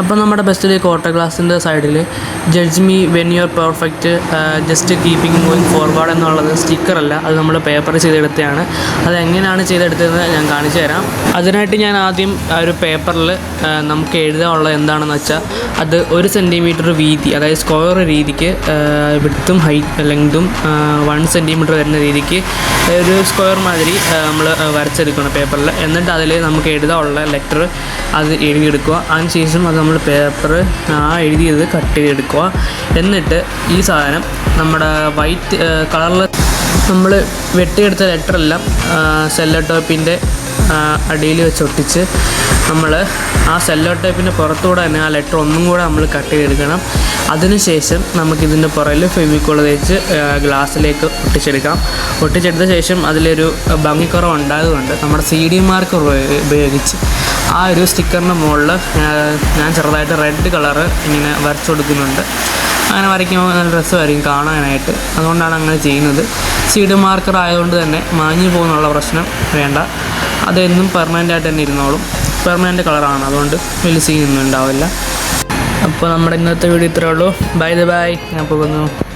അപ്പോൾ നമ്മുടെ best quarter ഗ്ലാസിന്റെ സൈഡിൽ judge me when you are perfect just keeping moving forward എന്നുള്ളത് സ്റ്റിക്കറല്ല അത് നമ്മൾ പേപ്പറിൽ ചെയ്തെടുത്തതാണ്. അത് എങ്ങനെയാണ് ചെയ്തെടുത്തതെന്ന് ഞാൻ കാണിച്ചു തരാം. അതിനായിട്ട് ഞാൻ ആദ്യം ഒരു പേപ്പറിൽ നമുക്ക് എഴുതാനുള്ളത് എന്താണെന്ന് വെച്ചാൽ അത് ഒരു സെന്റിമീറ്റർ വീതി അതായത് സ്ക്വയർ രീതിക്ക് വിടുത്തും ഹൈറ്റ് ലെങ്തും വൺ സെന്റിമീറ്റർ വരുന്ന രീതിക്ക് ഒരു സ്ക്വയർ മാതിരി നമ്മൾ വരച്ചെടുക്കണം പേപ്പറിൽ എന്നിട്ട് അതിൽ നമുക്ക് എഴുതാനുള്ള ലെറ്റർ അത് എഴുതിയെടുക്കുക. അതിനുശേഷം അത് നമ്മൾ പേപ്പർ ആ എഴുതിയത് കട്ട് ചെയ്തെടുക്കുക. എന്നിട്ട് ഈ സാധനം നമ്മുടെ വൈറ്റ് കളറിൽ നമ്മൾ വെട്ടിയെടുത്ത ലെറ്ററെല്ലാം സെല്ലോ ടോപ്പിന്റെ അടിയിൽ വെച്ച് ഒട്ടിച്ച് നമ്മൾ ആ സെല്ലോ ടൈപ്പിന്റെ പുറത്തുകൂടെ തന്നെ ആ ലെറ്റർ ഒന്നും കൂടെ നമ്മൾ കട്ട് ചെയ്തെടുക്കണം. അതിനുശേഷം നമുക്കിതിന്റെ പുറകിൽ ഫെവിക്കോൾ തേച്ച് ഗ്ലാസ്സിലേക്ക് ഒട്ടിച്ചെടുക്കാം. ഒട്ടിച്ചെടുത്ത ശേഷം അതിലൊരു ഭംഗിക്കുറവ് ഉണ്ടായതുകൊണ്ട് നമ്മുടെ സി ഡി മാർക്ക് ഉപയോഗിച്ച് ആ ഒരു സ്റ്റിക്കറിന്റെ മുകളിൽ ഞാൻ ചെറുതായിട്ട് റെഡ് കളറ് ഇങ്ങനെ വരച്ചു കൊടുക്കുന്നുണ്ട്. അങ്ങനെ വരയ്ക്കുമ്പോൾ നല്ല രസമായിരിക്കും കാണാനായിട്ട്. അതുകൊണ്ടാണ് അങ്ങനെ ചെയ്യുന്നത്. സീഡ് മാർക്കർ ആയതുകൊണ്ട് തന്നെ മാഞ്ഞു പോകുന്നുള്ള പ്രശ്നം വേണ്ട. അതെന്നും പെർമനന്റ് ആയിട്ട് തന്നെ ഇരുന്നോളും. പെർമനന്റ് കളറാണ്. അതുകൊണ്ട് വലിയ സീനൊന്നും ഉണ്ടാവില്ല. അപ്പോൾ നമ്മുടെ ഇന്നത്തെ വീഡിയോ ഇത്രയേ ഉള്ളൂ. Bye the bye. ഞാൻ പോകുന്നു.